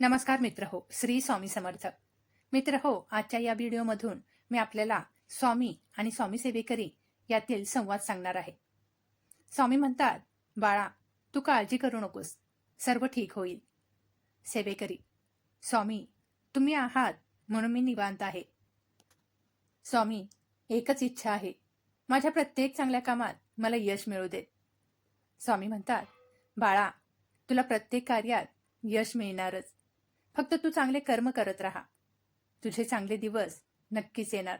नमस्कार मित्र हो श्री स्वामी समर्थ. मित्र हो आजच्या या व्हिडिओमधून मी आपल्याला स्वामी आणि स्वामी सेवेकरी यातील संवाद सांगणार आहे. स्वामी म्हणतात बाळा तू काळजी करू नकोस. सर्व ठीक होईल. सेवेकरी स्वामी तुम्ही आहात म्हणून मी निवांत आहे. स्वामी एकच इच्छा आहे. माझ्या प्रत्येक चांगल्या कामात मला यश मिळू दे. स्वामी म्हणतात बाळा तुला प्रत्येक कार्यात यश मिळणारच. फक्त तू चांगले कर्म करत राहा. तुझे चांगले दिवस नक्कीच येणार.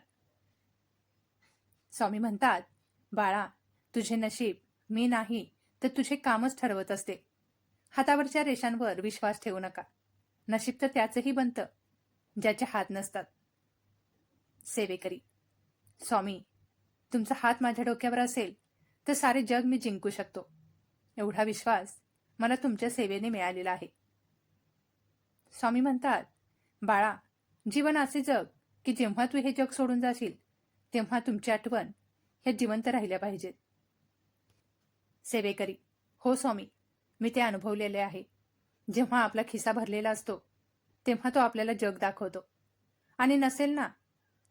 स्वामी म्हणतात बाळा तुझे नशीब मी नाही तर तुझे कामच ठरवत असते. हातावरच्या रेषांवर विश्वास ठेवू नका. नशीब तर त्याचंही बनतं ज्याचे हात नसतात. सेवेकरी स्वामी तुमचा हात माझ्या डोक्यावर असेल तर सारे जग मी जिंकू शकतो. एवढा विश्वास मला तुमच्या सेवेने मिळालेला आहे. स्वामी म्हणतात बाळा जीवन असे जग की जेव्हा तू हे जग सोडून जाशील तेव्हा तुमची आठवण हे जिवंत राहिल्या पाहिजेत. सेवेकरी हो स्वामी मी ते अनुभवलेले आहे. जेव्हा आपला खिसा भरलेला असतो तेव्हा तो आपल्याला जग दाखवतो. आणि नसेल ना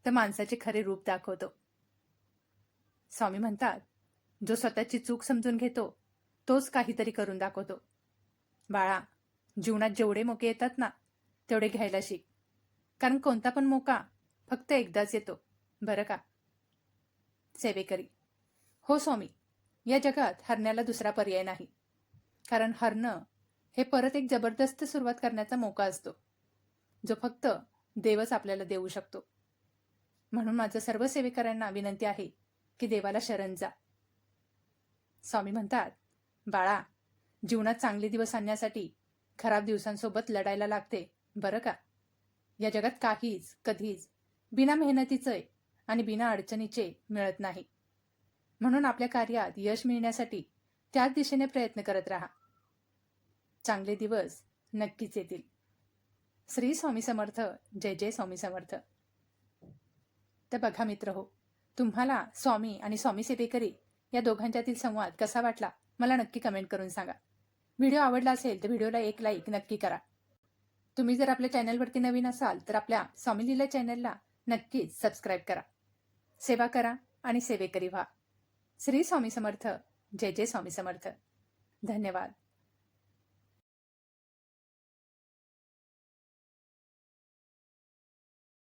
तर माणसाचे खरे रूप दाखवतो. स्वामी म्हणतात जो स्वतःची चूक समजून घेतो तोच काहीतरी करून दाखवतो. बाळा जीवनात जेवढे मोके येतात ना तेवढे घ्यायला शिक. कारण कोणता पण मोका फक्त एकदाच येतो. बरं का? सेवेकरी. हो स्वामी या जगात हरण्याला दुसरा पर्याय नाही. कारण हरणं हे परत एक जबरदस्त सुरुवात करण्याचा मोका असतो. जो फक्त देवच आपल्याला देऊ शकतो. म्हणून माझं सर्व सेवेकरांना विनंती आहे की देवाला शरण जा. स्वामी म्हणतात बाळा जीवनात चांगले दिवस आणण्यासाठी खराब दिवसांसोबत लढायला लागते. बरं का? या जगात काहीच कधीच बिना मेहनतीचे आणि बिना अडचणीचे मिळत नाही. म्हणून आपल्या कार्यात यश मिळण्यासाठी त्याच दिशेने प्रयत्न करत राहा. चांगले दिवस नक्कीच येतील. श्री स्वामी समर्थ जय जय स्वामी समर्थ. तर बघा मित्र हो तुम्हाला स्वामी आणि स्वामी सेवेकरी या दोघांच्यातील संवाद कसा वाटला? मला नक्की कमेंट करून सांगा. व्हिडिओ आवडला असेल तर व्हिडिओला एक लाईक नक्की करा. तुम्ही जर आपल्या चॅनलवरती नवीन असाल तर आपल्या स्वामी लीला चॅनलला नक्कीच सबस्क्राईब करा. सेवा करा आणि सेवेकरी व्हा. श्री स्वामी समर्थ. जय जय स्वामी समर्थ. धन्यवाद.